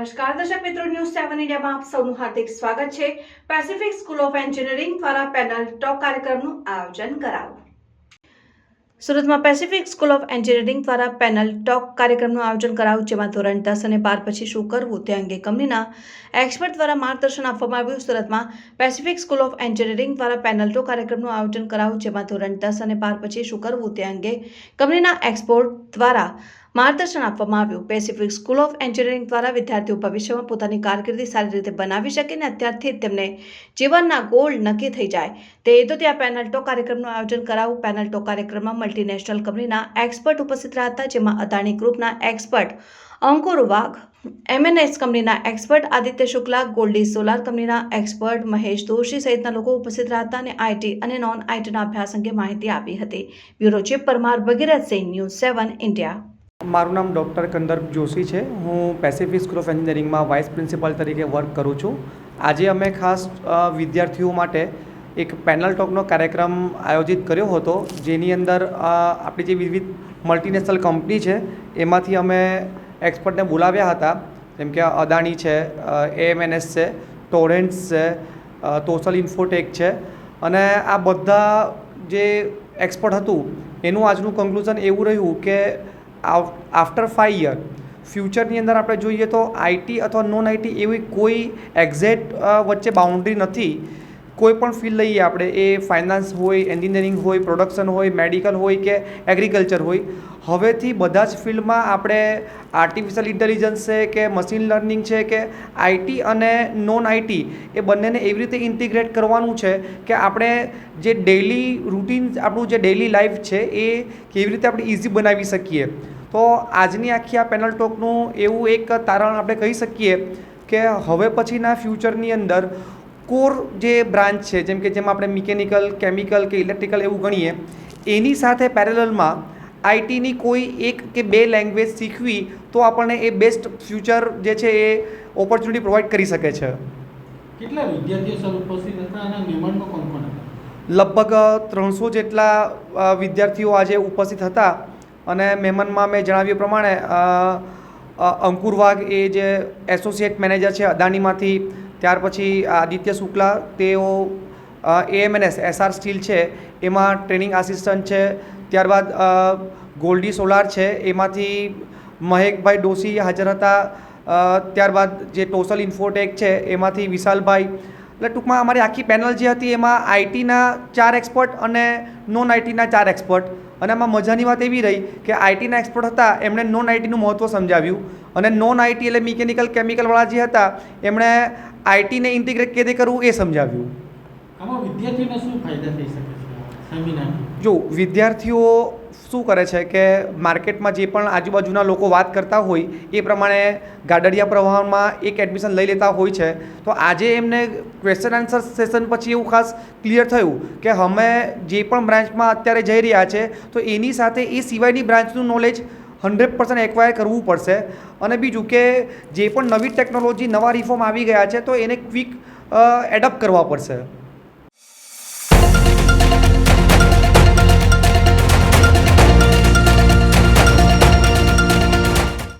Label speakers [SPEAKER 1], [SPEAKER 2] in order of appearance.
[SPEAKER 1] સેવન ઇન્ડિયામાં આપ સૌનું હાર્દિક સ્વાગત છે. પેસિફિક સ્કૂલ ઓફ એન્જિનિયરિંગ દ્વારા પેનલ ટોક કાર્યક્રમનું આયોજન કરાયું. સુરતમાં પેસિફિક સ્કૂલ ઓફ એન્જિનિયરિંગ દ્વારા પેનલ ટોક કાર્યક્રમનું આયોજન કરાયું, જેમાં ધોરણ દસ અને બાર પછી શું કરવું તે અંગે કંપનીના એક્સપર્ટ દ્વારા માર્ગદર્શન આપવામાં આવ્યું. સુરતમાં પેસિફિક સ્કૂલ ઓફ એન્જિનિયરિંગ દ્વારા પેનલ ટોક કાર્યક્રમનું આયોજન કરાયું, જેમાં ધોરણ દસ અને બાર પછી શું કરવું તે અંગે કંપનીના એક્સપોર્ટ દ્વારા માર્ગદર્શન આપવામાં આવ્યું. પેસિફિક સ્કૂલ ઓફ એન્જિનિયરિંગ દ્વારા વિદ્યાર્થીઓ ભવિષ્યમાં પોતાની કારકિર્દી સારી રીતે બનાવી શકે અને અત્યારથી તેમને જીવનના ગોલ નક્કી થઈ જાય. તે હેતુથી આ પેનલ ટોક કાર્યક્રમનું આયોજન કરાવું. પેનલ ટોક કાર્યક્રમમાં મલ્ટીનેશનલ કંપનીના એક્સપર્ટ ઉપસ્થિત રહ્યા હતા, જેમાં અદાણી ગ્રુપના એક્સપર્ટ અંકુર વાઘ એમએનએસ કંપનીના એક્સપર્ટ આદિત્ય શુક્લા ગોલ્ડી સોલાર કંપનીના એક્સપર્ટ મહેશ દોશી સહિતના લોકો ઉપસ્થિત રહ્યા હતા અને આઈટી અને નોન આઈટીના અભ્યાસ અંગે માહિતી આપી હતી. Bureau chief Parmar Bhagirath Singh news seven India
[SPEAKER 2] મારું નામ ડૉક્ટર કંદર્પ જોશી છે. હું પેસિફિક સ્કૂલ ઓફ એન્જિનિયરિંગમાં વાઇસ પ્રિન્સિપાલ તરીકે વર્ક કરું છું. આજે અમે ખાસ વિદ્યાર્થીઓ માટે એક પેનલ ટોકનો કાર્યક્રમ આયોજિત કર્યો હતો, જેની અંદર આપણી જે વિવિધ મલ્ટીનેશનલ કંપની છે, એમાંથી અમે એક્સપર્ટને બોલાવ્યા હતા. જેમ કે અદાણી છે એએમએનએસ છે ટોરેન્ટ્સ છે તોસલ ઇન્ફોટેક છે. અને આ બધા જે એક્સપર્ટ હતું, એનું આજનું કન્ક્લુઝન એવું રહ્યું કે આફ્ટર ફાઇવ યર ફ્યુચરની અંદર આપણે જોઈએ તો આઈટી અથવા નોન આઈટી એવી કોઈ એક્ઝેક્ટ વચ્ચે બાઉન્ડ્રી નથી. કોઈ પણ ફિલ્ડ લઈએ આપણે, એ ફાઇનાન્સ હોય એન્જિનિયરિંગ હોય પ્રોડક્શન હોય મેડિકલ હોય કે એગ્રીકલ્ચર હોય, હવેથી બધા જ ફિલ્ડમાં આપણે આર્ટિફિશિયલ ઇન્ટેલિજન્સ છે કે મશીન લર્નિંગ છે કે આઈટી અને નોન આઈટી એ બંનેને એવી રીતે ઇન્ટિગ્રેટ કરવાનું છે કે આપણે જે ડેઈલી રૂટીન આપણું જે ડેઇલી લાઈફ છે એ કેવી રીતે આપણે ઇઝી બનાવી શકીએ. તો આજની આખી આ પેનલ ટોકનું એવું એક તારણ આપણે કહી શકીએ કે હવે પછીના ફ્યુચરની અંદર કોર જે બ્રાન્ચ છે જેમ કે જેમ આપણે મિકેનિકલ કેમિકલ કે ઇલેક્ટ્રિકલ એવું ગણીએ એની સાથે પેરેલલમાં આઈટીની કોઈ એક કે બે લેંગ્વેજ શીખવી તો આપણને એ બેસ્ટ ફ્યુચર જે છે એ ઓપોર્ચ્યુનિટી પ્રોવાઈડ કરી શકે છે.
[SPEAKER 3] કેટલા વિદ્યાર્થીઓ સર ઉપસ્થિત હતા અને મહેમાનમાં કોણ કોણ હતા?
[SPEAKER 2] લગભગ ત્રણસો જેટલા વિદ્યાર્થીઓ આજે ઉપસ્થિત હતા અને મહેમાનમાં મેં જણાવ્યું પ્રમાણે અંકુર વાઘ એ જે એસોસિએટ મેનેજર છે અદાણીમાંથી ત્યાર પછી આદિત્ય શુક્લા, તેઓ એએમએનએસ એસઆર સ્ટીલ છે, એમાં ટ્રેનિંગ આસિસ્ટન્ટ છે, ત્યારબાદ ગોલ્ડી સોલાર છે, એમાંથી મહેકભાઈ ડોસી હાજર હતા ત્યારબાદ જે ટોસલ ઇન્ફોટેક છે, એમાંથી વિશાલભાઈ, એટલે ટૂંકમાં અમારી આખી પેનલ જે હતી એમાં આઈટીના ચાર એક્સપર્ટ અને નોન આઈટીના ચાર એક્સપર્ટ. અને આમાં મજાની વાત એવી રહી કે આઈટીના એક્સપર્ટ હતા, એમણે નોન આઈટીનું મહત્ત્વ સમજાવ્યું. અને નોન આઈટી એટલે મિકેનિકલ કેમિકલવાળા જે હતા એમણે આઈટીને ઇન્ટિગ્રેટ કેવી કરવું એ સમજાવ્યું.
[SPEAKER 3] આમાં વિદ્યાર્થીઓને શું ફાયદા થઈ શકે
[SPEAKER 2] જો વિદ્યાર્થીઓ શું કરે છે કે માર્કેટમાં જે પણ આજુબાજુના લોકો વાત કરતા હોય એ પ્રમાણે ગાડડિયા પ્રવાહમાં એક એડમિશન લઈ લેતા હોય છે. તો આજે એમને ક્વેશ્ચન આન્સર સેશન પછી એવું ખાસ ક્લિયર થયું કે અમે જે પણ બ્રાન્ચમાં અત્યારે જઈ રહ્યા છે તો એની સાથે એ સિવાયની બ્રાન્ચનું નોલેજ હંડ્રેડ પર્સન્ટ એક્વાયર કરવું પડશે. અને બીજું કે જે પણ નવી ટેકનોલોજી નવા રિફોર્મ આવી ગયા છે, તો એને ક્વિક એડપ્ટ કરવા પડશે.